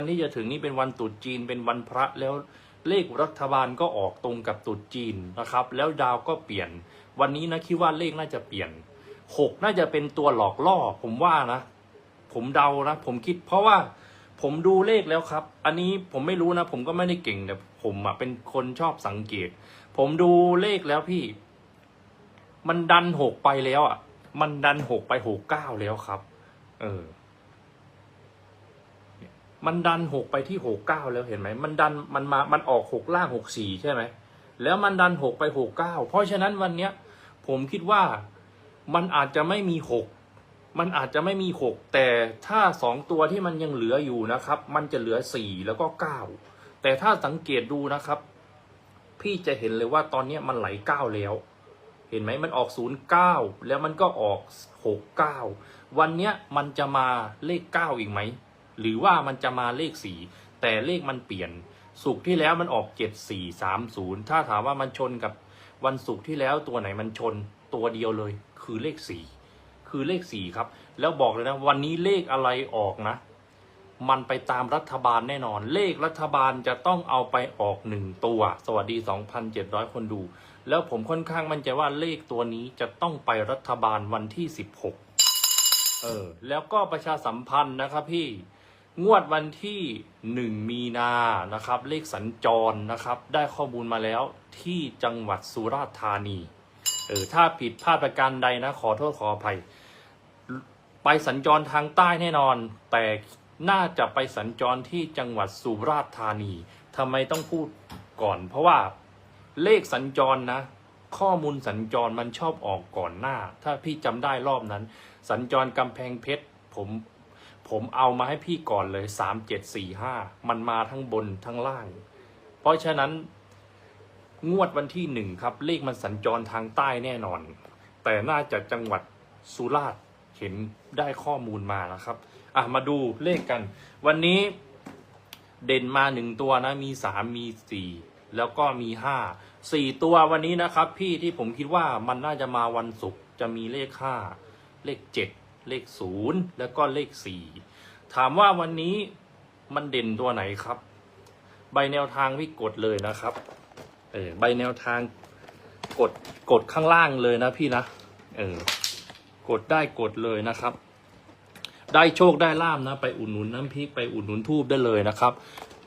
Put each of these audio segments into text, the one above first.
วันที่จะถึงนี่เป็นวันตรุษจีนเป็นวันพระแล้วเลขรัฐบาลก็ออกตรงกับตรุษจีนนะครับ แล้วดาวก็เปลี่ยน วันนี้นะคิดว่าเลขน่าจะเปลี่ยนหกน่าจะเป็นตัวหลอกล่อ ผมว่านะ ผมเดานะ ผมคิด เพราะว่าผมดูเลขแล้วครับ อันนี้ผมไม่รู้นะ ผมก็ไม่ได้เก่งแต่ผมอะเป็นคนชอบสังเกต ผมดูเลขแล้วพี่ มันดันหกไปแล้วอะ มันดันหกไปหกเก้าแล้วครับ เออ มันดันหกไปที่หกเก้าแล้วเห็นไหมมันดันมันมามันออกหกล่างหกสี่ใช่ไหมแล้วมันดันหกไปหกเก้าเพราะฉะนั้นวันเนี้ยผมคิดว่ามันอาจจะไม่มีหกมันอาจจะไม่มีหกแต่ถ้าสองตัวที่มันยังเหลืออยู่นะครับ มันจะเหลือสี่แล้วก็เก้าแต่ถ้าสังเกตดูนะครับ พี่จะเห็นเลยว่าตอนเนี้ยมันไหลเก้าแล้ว เห็นไหมมันออกศูนย์เก้าแล้วมันก็ออกหกเก้าวันเนี้ยมันจะมาเลขเก้าอีกไหม หรือว่ามันจะมาเลขสี่แต่เลขมันเปลี่ยนสุกที่แล้วมันออกเจ็ดสี่สามศูนย์ถ้าถามว่ามันชนกับวันศุกร์ที่แล้วตัวไหนมันชนตัวเดียวเลย คือเลขสี่คือเลขสี่ครับ แล้วบอกเลยนะวันนี้เลขอะไรออกนะ มันไปตามรัฐบาลแน่นอน เลขรัฐบาลจะต้องเอาไปออกหนึ่งตัว สวัสดี2,700คนดู แล้วผมค่อนข้างมั่นใจว่าเลขตัวนี้จะต้องไปรัฐบาลวันที่16เออแล้วก็ประชาสัมพันธ์นะครับพี่ งวดวันที่ 1 มีนานะครับ เลขสัญจรนะครับ ได้ข้อมูลมาแล้วที่จังหวัดสุราษฎร์ธานีเออถ้าผิดพลาดประการใดนะ ขอโทษขออภัย ไปสัญจรทางใต้แน่นอน แต่น่าจะไปสัญจรที่จังหวัดสุราษฎร์ธานีทำไมต้องพูดก่อน เพราะว่าเลขสัญจรนะ ข้อมูลสัญจรมันชอบออกก่อนหน้า ถ้าพี่จำได้รอบนั้น สัญจรกำแพงเพชรผม ผมเอามาให้พี่ก่อนเลยสามเจ็ดสี่ห้ามันมาทั้งบนทั้งล่าง เพราะฉะนั้นงวดวันที่หนึ่งครับ เลขมันสัญจรทางใต้แน่นอน แต่น่าจะจังหวัดสุราษฎร์เห็นได้ข้อมูลมานะครับอะมาดูเลขกัน วันนี้เด่นมาหนึ่งตัวนะ มีสามมีสี่แล้วก็มีห้าสี่ตัววันนี้นะครับ พี่ที่ผมคิดว่ามันน่าจะมาวันศุกร์จะมีเลขห้าเลขเจ็ด เลขศูนย์แล้วก็เลขสี่ถามว่าวันนี้มันเด่นตัวไหนครับ ใบแนวทางพี่กดเลยนะครับเออใบแนวทางกดกดข้างล่างเลยนะพี่นะเออกดได้กดเลยนะครับ ได้โชคได้ลาบนะ ไปอุดหนุนน้ำพริกไปอุดหนุนทูบได้เลยนะครับ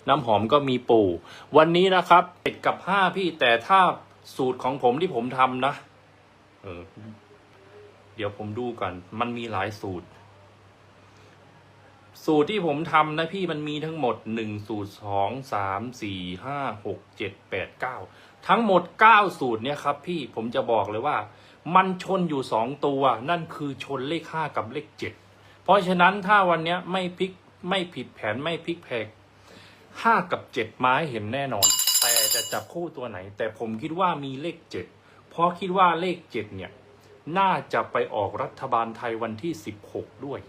น้ำหอมก็มีปู่ วันนี้นะครับเป็ดกับห้าพี่แต่ถ้าสูตรของผมที่ผมทำนะเออ เดี๋ยวผมดูก่อน มันมีหลายสูตร สูตรที่ผมทำนะพี่มันมีทั้งหมดหนึ่งสูตรสองสามสี่ห้าหกเจ็ดแปดเก้าทั้งหมดเก้าสูตรเนี่ยครับ พี่ผมจะบอกเลยว่า มันชนอยู่สองตัวนั่นคือชนเลขห้ากับเลขเจ็ดเพราะฉะนั้นถ้าวันนี้ไม่พลิกไม่ผิดแผนไม่พลิกแพกห้ากับเจ็ดไม้เห็นแน่นอน แต่จะจับคู่ตัวไหน แต่ผมคิดว่ามีเลขเจ็ดเพราะคิดว่าเลขเจ็ดเนี่ย น่าจะไปออกรัฐบาลไทยวันที่สิบหกด้วย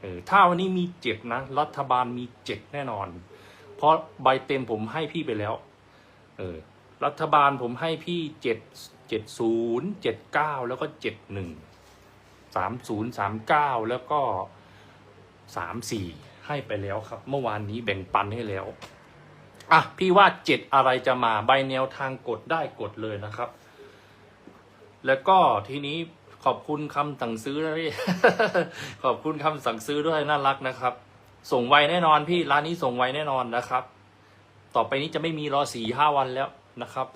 เออถ้าวันนี้มีเจ็ดนะ รัฐบาลมีเจ็ดแน่นอน เพราะใบเต็มผมให้พี่ไปแล้วเออรัฐบาลผมให้พี่เจ็ดเจ็ดศูนย์เจ็ดเก้าแล้วก็เจ็ดหนึ่งสามศูนย์สามเก้าแล้วก็สามสี่ให้ไปแล้วครับ เมื่อวานนี้แบ่งปันให้แล้วอะพี่ว่าเจ็ดอะไรจะมาใบแนวทางกดได้กดเลยนะครับ แล้วก็ทีนี้ขอบคุณคำสั่งซื้อนะพี่ ขอบคุณคำสั่งซื้อด้วยน่ารักนะครับ ส่งไวแน่นอนพี่ร้านนี้ส่งไวแน่นอนนะครับ ต่อไปนี้จะไม่มีรอสี่ห้าวันแล้วนะครับ